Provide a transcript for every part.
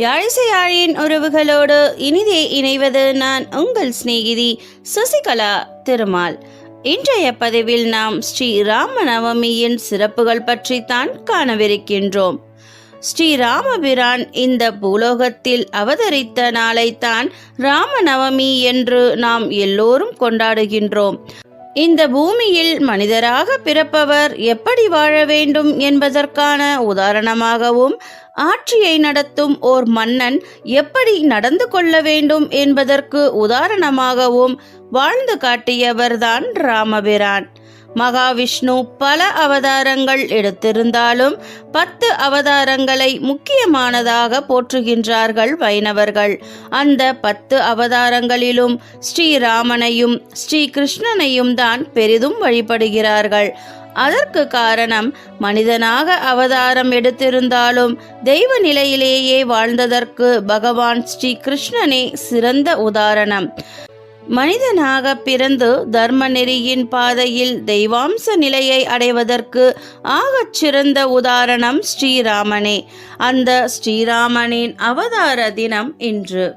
யாழிசையாழியின் உறவுகளோடு இனிதே இணைவது நான் உங்கள் சிநேகிதி சசிகலா திருமால். இன்றைய பதிவில் நாம் ஸ்ரீ ராமநவமியின் சிறப்புகள் பற்றித்தான் காணவிருக்கின்றோம். ஸ்ரீ ராமபிரான் இந்த பூலோகத்தில் அவதரித்த நாளைத்தான் ராமநவமி என்று நாம் எல்லோரும் கொண்டாடுகின்றோம். இந்த பூமியில் மனிதராக பிறப்பவர் எப்படி வாழ வேண்டும் என்பதற்கான உதாரணமாகவும் ஆட்சியை நடத்தும் ஓர் மன்னன் எப்படி நடந்து கொள்ள வேண்டும் என்பதற்கு உதாரணமாகவும் வாழ்ந்து காட்டியவர்தான் ராமபிரான். மகாவிஷ்ணு பல அவதாரங்கள் எடுத்திருந்தாலும் பத்து அவதாரங்களை முக்கியமானதாக போற்றுகின்றார்கள் வைணவர்கள். அந்த பத்து அவதாரங்களிலும் ஸ்ரீராமனையும் ஸ்ரீ கிருஷ்ணனையும் தான் பெரிதும் வழிபடுகிறார்கள். அதற்கு காரணம் மனிதனாக அவதாரம் எடுத்திருந்தாலும் தெய்வ நிலையிலேயே வாழ்ந்ததற்கு பகவான் ஸ்ரீ கிருஷ்ணனே சிறந்த உதாரணம். மனிதனாக பிறந்து தர்ம நெறியின் பாதையில் தெய்வாம்ச நிலையை அடைவதற்கு ஆகச் சிறந்த உதாரணம் ஸ்ரீராமனே. அந்த ஸ்ரீராமனின் அவதார தினம் இன்று.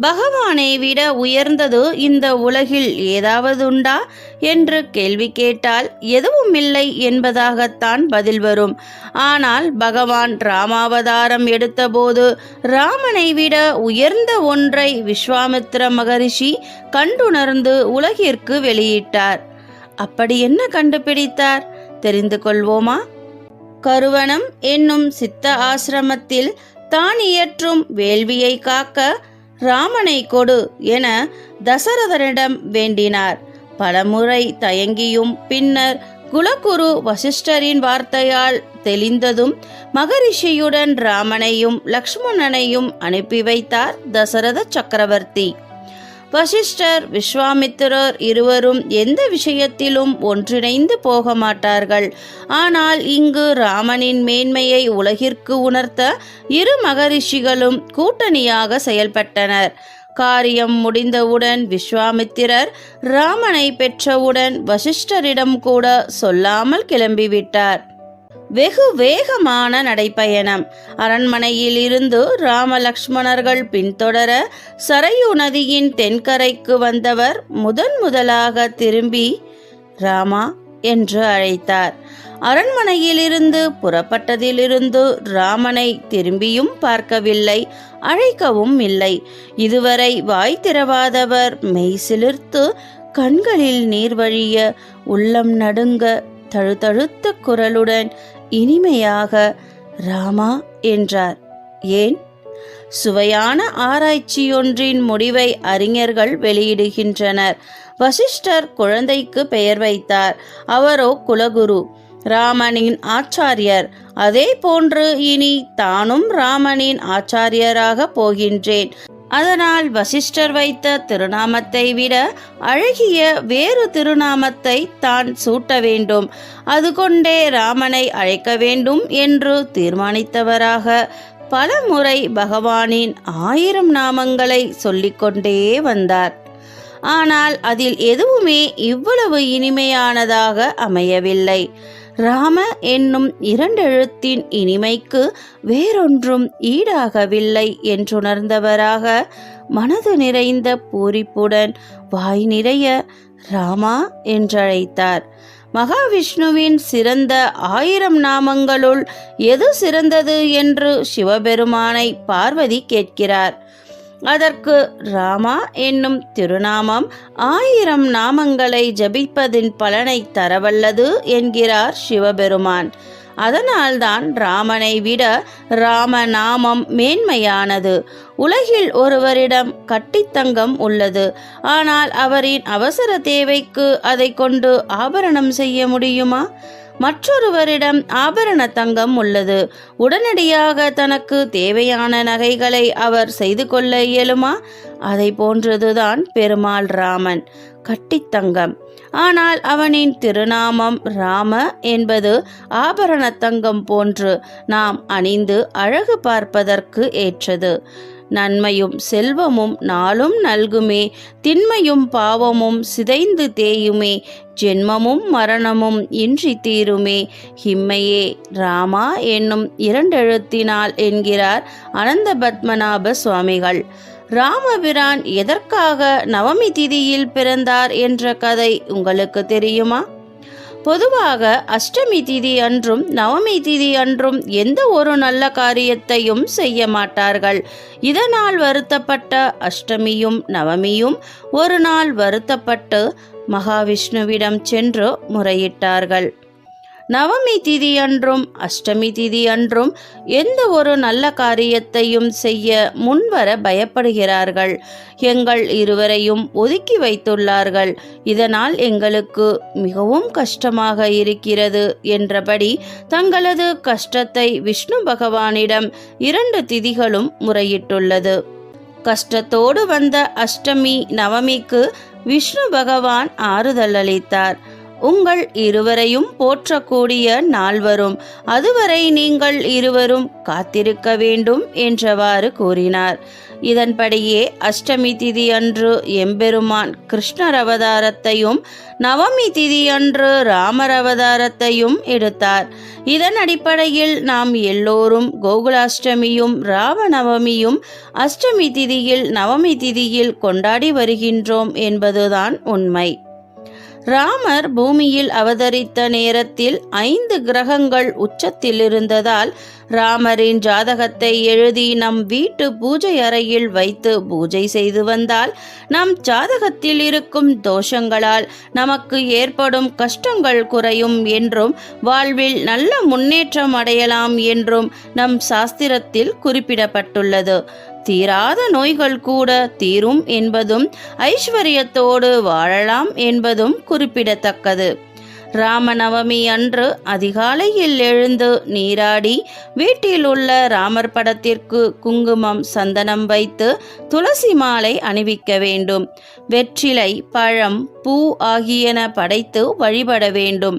பகவானை விட உயர்ந்தது இந்த உலகில் ஏதாவது உண்டா? என்று கேள்வி கேட்டால் எதுவும் இல்லை என்பதாகத்தான் பதில் வரும். ஆனால் பகவான் ராமாவதாரம் எடுத்தபோது ராமனை விட உயர்ந்த ஒன்றை விஸ்வாமித்ர மகரிஷி கண்டுணர்ந்து உலகிற்கு வெளியிட்டார். அப்படி என்ன கண்டுபிடித்தார்? தெரிந்து கொள்வோமா? கருவணம் என்னும் சித்த ஆசிரமத்தில் தான் இயற்றும் வேள்வியை காக்க ராமனை கொடு என தசரதனிடம் வேண்டினார். பலமுறை தயங்கியும் பின்னர் குலகுரு வசிஷ்டரின் வார்த்தையால் தெளிந்ததும் மகரிஷியுடன் ராமனையும் லக்ஷ்மணனையும் அனுப்பி வைத்தார் தசரத சக்கரவர்த்தி. வசிஷ்டர் விஸ்வாமித்திரர் இருவரும் எந்த விஷயத்திலும் ஒன்றிணைந்து போக மாட்டார்கள் ஆனால் இங்கு ராமனின் மேன்மையை உலகிற்கு உணர்த்த இரு மகரிஷிகளும் கூட்டணியாக செயல்பட்டனர். காரியம் முடிந்தவுடன் விஸ்வாமித்திரர் ராமனை பெற்றவுடன் வசிஷ்டரிடம் கூட சொல்லாமல் கிளம்பிவிட்டார். வெகு வேகமான நடைப்பயணம். அரண்மனையில் இருந்து ராமலக்ஷ்மணர்கள் பின்தொடர சரையு நதியின் தென்கரைக்கு வந்தவர் முதன் முதலாக திரும்பி ராமா என்று அழைத்தார். அரண்மனையிலிருந்து புறப்பட்டதிலிருந்து ராமனை திரும்பியும் பார்க்கவில்லை அழைக்கவும் இல்லை. இதுவரை வாய் திறவாதவர் மெய் சிலிர்த்து கண்களில் நீர் வழிய உள்ளம் நடுங்க தழுதழுத்த குரலுடன் இனிமையாக ராமா என்றார். ஏன்? சுவையான ஆராய்ச்சியொன்றின் முடிவை அறிஞர்கள் வெளியிடுகின்றனர். வசிஷ்டர் குழந்தைக்கு பெயர் வைத்தார். அவரோ குலகுரு ராமனின் ஆச்சாரியர். அதே போன்று இனி தானும் ராமனின் ஆச்சாரியராக போகின்றேன். அதனால் வசிஷ்டர் வைத்த திருநாமத்தை விட அழகிய வேறு திருநாமத்தை தான் சூட்ட வேண்டும். அது கொண்டே ராமனை அழைக்க வேண்டும் என்று தீர்மானித்தவராக பல முறை பகவானின் ஆயிரம் நாமங்களை சொல்லிக்கொண்டே வந்தார். ஆனால் அதில் எதுவுமே இவ்வளவு இனிமையானதாக அமையவில்லை. ராம என்னும் இரண்டெழுத்தின் இனிமைக்கு வேறொன்றும் ஈடாகவில்லை என்றுணர்ந்தவராக மனது நிறைந்த பூரிப்புடன் வாய் நிறைய ராமா என்றழைத்தார். மகாவிஷ்ணுவின் சிறந்த ஆயிரம் நாமங்களுள் எது சிறந்தது என்று சிவபெருமானை பார்வதி கேட்கிறார். அதற்கு ராமா என்னும் திருநாமம் ஆயிரம் நாமங்களை ஜபிப்பதின் பலனை தரவல்லது என்கிறார் சிவபெருமான். அதனால்தான் ராமனை விட ராமநாமம் மேன்மையானது. உலகில் ஒருவரிடம் கட்டித்தங்கம் உள்ளது. ஆனால் அவரின் அவசர தேவைக்கு அதை கொண்டு ஆபரணம் செய்ய முடியுமா? மற்றொருவரிடம் ஆபரண தங்கம் உள்ளது. உடனடியாக தனக்கு தேவையான நகைகளை அவர் செய்து கொள்ள இயலுமா? அதை போன்றதுதான் பெருமாள் ராமன். கட்டித்தங்கம் ஆனால் அவனின் திருநாமம் ராம என்பது ஆபரண தங்கம் போன்று நாம் அணிந்து அழகு பார்ப்பதற்கு ஏற்றது. நன்மையும் செல்வமும் நாளும் நல்குமே. திண்மையும் பாவமும் சிதைந்து தேயுமே. ஜென்மமும் மரணமும் இன்றி தீருமே. ஹிம்மையே ராமா என்னும் இரண்டெழுத்தினால் என்கிறார் அனந்த பத்மநாப சுவாமிகள். ராமபிரான் எதற்காக நவமி திதியில் பிறந்தார் என்ற கதை உங்களுக்கு தெரியுமா? பொதுவாக அஷ்டமி திதி அன்றும் நவமி திதி அன்றும் எந்த ஒரு நல்ல காரியத்தையும் செய்ய மாட்டார்கள். இதனால் வருத்தப்பட்ட அஷ்டமியும் நவமியும் ஒரு நாள் வருத்தப்பட்டு மகாவிஷ்ணுவிடம் சென்று முறையிட்டார்கள். நவமி திதி அன்றும் அஷ்டமி திதி அன்றும் எந்த ஒரு நல்ல காரியத்தையும் செய்ய முன்வர பயப்படுகிறார்கள். எங்கள் இருவரையும் ஒதுக்கி வைத்துள்ளார்கள். இதனால் எங்களுக்கு மிகவும் கஷ்டமாக இருக்கிறது என்றபடி தங்களது கஷ்டத்தை விஷ்ணு பகவானிடம் இரண்டு திதிகளும் முறையிட்டுள்ளது. கஷ்டத்தோடு வந்த அஷ்டமி நவமிக்கு விஷ்ணு பகவான் ஆறுதல் அளித்தார். உங்கள் இருவரையும் போற்றக்கூடிய நாள் வரும். அதுவரை நீங்கள் இருவரும் காத்திருக்க வேண்டும் என்றவாறு கூறினார். இதன்படியே அஷ்டமி திதி அன்று எம்பெருமான் கிருஷ்ணர் அவதாரத்தையும் நவமி திதி அன்று ராமர் அவதாரத்தையும் எடுத்தார். இதன் அடிப்படையில் நாம் எல்லோரும் கோகுலாஷ்டமியும் ராமநவமியும் அஷ்டமி திதியில் நவமி திதியில் கொண்டாடி வருகின்றோம் என்பதுதான் உண்மை. ராமர் பூமியில் அவதரித்த நேரத்தில் ஐந்து கிரகங்கள் உச்சத்தில் இருந்ததால் ராமரின் ஜாதகத்தை எழுதி நம் வீட்டு பூஜை அறையில் வைத்து பூஜை செய்து வந்தால் நம் ஜாதகத்தில் இருக்கும் தோஷங்களால் நமக்கு ஏற்படும் கஷ்டங்கள் குறையும் என்றும் வாழ்வில் நல்ல முன்னேற்றம் அடையலாம் என்றும் நம் சாஸ்திரத்தில் குறிப்பிடப்பட்டுள்ளது. தீராத நோய்கள் கூட தீரும் என்பதும் ஐஸ்வர்யத்தோடு வாழலாம் என்பதும் குறிப்பிடத்தக்கது. ராமநவமி அன்று அதிகாலையில் எழுந்து நீராடி வீட்டில் உள்ள ராமர் படத்திற்கு குங்குமம் சந்தனம் வைத்து துளசி மாலை அணிவிக்க வேண்டும். வெற்றிலை பழம் பூ ஆகியன படைத்து வழிபட வேண்டும்.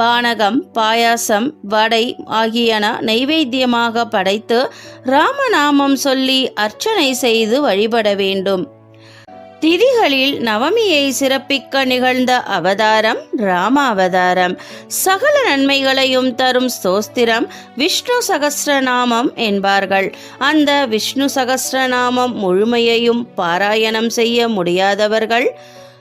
பானகம் பாயாசம் வடை ஆகியன நைவேத்தியமாக படைத்து ராமநாமம் சொல்லி அர்ச்சனை செய்து வழிபட வேண்டும். திதிகளில் நவமியை சிறப்பிக்க நிகழ்ந்த அவதாரம் ராம அவதாரம் சகல நன்மைகளையும் தரும் ஸ்தோஸ்திரம் விஷ்ணு சகஸ்ரநாமம் என்பார்கள். அந்த விஷ்ணு சகஸ்ரநாமம் முழுமையையும் பாராயணம் செய்ய முடியாதவர்கள்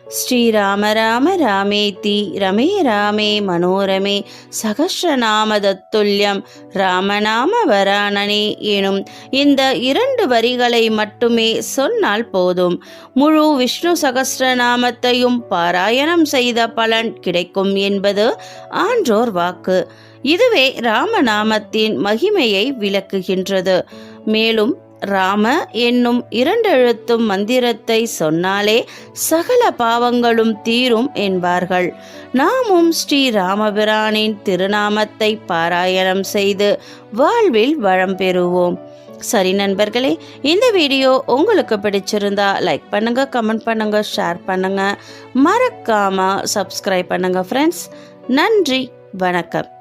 ஸ்ரீராம ராம ராமேதி ரமே ராமே மனோரமே சகஸ்ரநாமதத்துல்யம் ராமநாம வராணனே எனும் இந்த இரண்டு வரிகளை மட்டுமே சொன்னால் போதும். முழு விஷ்ணு சகஸ்ரநாமத்தையும் பாராயணம் செய்த பலன் கிடைக்கும் என்பது ஆன்றோர் வாக்கு. இதுவே ராமநாமத்தின் மகிமையை விளக்குகின்றது. மேலும் ராம என்னும் இரண்டெழுத்தும் மந்திரத்தை சொன்னாலே சகல பாவங்களும் தீரும் என்பார்கள். நாமும் ஸ்ரீ ராமபிரானின் திருநாமத்தை பாராயணம் செய்து வாழ்வில் வளம் பெறுவோம். சரி நண்பர்களே இந்த வீடியோ உங்களுக்கு பிடிச்சிருந்தா லைக் பண்ணுங்க கமெண்ட் பண்ணுங்க ஷேர் பண்ணுங்க. மறக்காம சப்ஸ்கிரைப் பண்ணுங்க ஃப்ரெண்ட்ஸ் நன்றி வணக்கம்.